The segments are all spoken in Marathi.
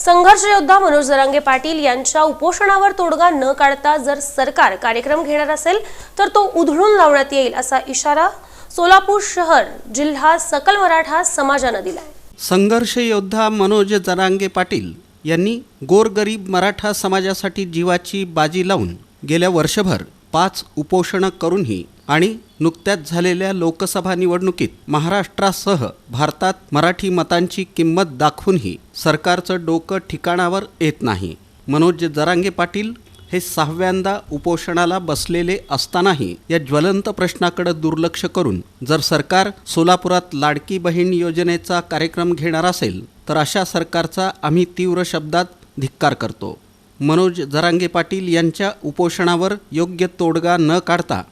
संघर्ष योद्धा मनोज जरांगे पाटील यांच्या उपोषणावर तोडगा न काढता जर सरकार कार्यक्रम घेणार असेल तर तो उधळून लावण्यात येईल असा इशारा सोलापूर शहर जिल्हा सकल मराठा समाजानं दिलाय. संघर्ष योद्धा मनोज जरांगे पाटील यांनी गोरगरीब मराठा समाजासाठी जीवाची बाजी लावून गेल्या वर्षभर पाच उपोषणं करूनही आणि नुकत्याच झालेल्या लोकसभा निवडणुकीत महाराष्ट्रासह भारतात मराठी मतांची किंमत दाखवूनही सरकारचं डोकं ठिकाणावर येत नाही. मनोज जरांगे पाटील हे सहाव्यांदा उपोषणाला बसलेले असतानाही या ज्वलंत प्रश्नाकडे दुर्लक्ष करून जर सरकार सोलापुरात लाडकी बहीण योजनेचा कार्यक्रम घेणार असेल तर अशा सरकारचा आम्ही तीव्र शब्दात धिक्कार करतो. मनोज जरांगे पाटील यांच्या उपोषणावर योग्य तोडगा न काढता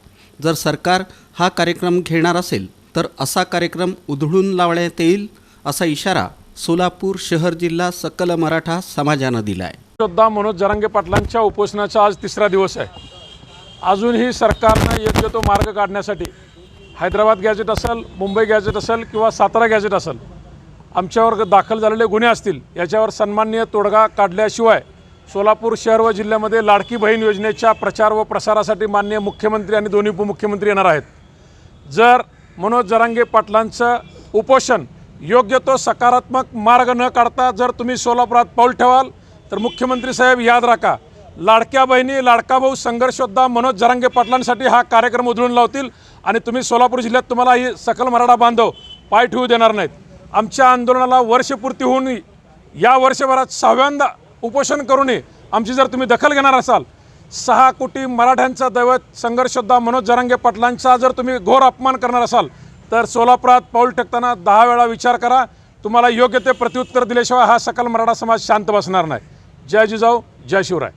जर सरकार हा कार्यक्रम घेणार असेल तर असा कार्यक्रम उधळून लावण्यात येईल असा इशारा सोलापूर शहर जिल्हा सकल मराठा समाजानं दिला आहे श्रद्धा मनोज जरांगे पाटलांच्या उपोषणाचा आज तिसरा दिवस आहे. अजूनही सरकारनं योग्य तो मार्ग काढण्यासाठी हैदराबाद गॅजेट असेल मुंबई गॅजेट असेल किंवा सातारा गॅजेट असेल आमच्यावर दाखल झालेले गुन्हे असतील याच्यावर सन्माननीय तोडगा काढल्याशिवाय सोलापूर शहर व जिल्ह्यामध्ये लाडकी बहीण योजनेच्या प्रचार व प्रसारासाठी माननीय मुख्यमंत्री आणि दोन्ही उपमुख्यमंत्री येणार आहेत. जर मनोज जरांगे पाटलांचं उपोषण योग्य तो सकारात्मक मार्ग न काढता जर तुम्ही सोलापुरात पाऊल ठेवाल तर मुख्यमंत्री साहेब याद राखा लाडक्या बहिणी लाडका भाऊ संघर्षोद्धा मनोज जरांगे पाटलांसाठी हा कार्यक्रम उधळून लावतील आणि तुम्ही सोलापूर जिल्ह्यात तुम्हाला ही सकल मराठा बांधव पाय ठेवू देणार नाहीत. आमच्या आंदोलनाला वर्षपूर्ती होऊन या वर्षभरात सहाव्यांदा उपोषण करूनही आमची जर तुम्ही दखल घेणार असाल सहा कोटी मराठ्यांचा दैवत संघर्षोद्धा मनोज जरांगे पाटलांचा जर तुम्ही घोर अपमान करणार असाल तर सोलापुरात पाऊल टाकताना दहा वेळा विचार करा. तुम्हाला योग्य ते प्रत्युत्तर दिल्याशिवाय हा सकल मराठा समाज शांत बसणार नाही. जय जिजाऊ जय शिवराय.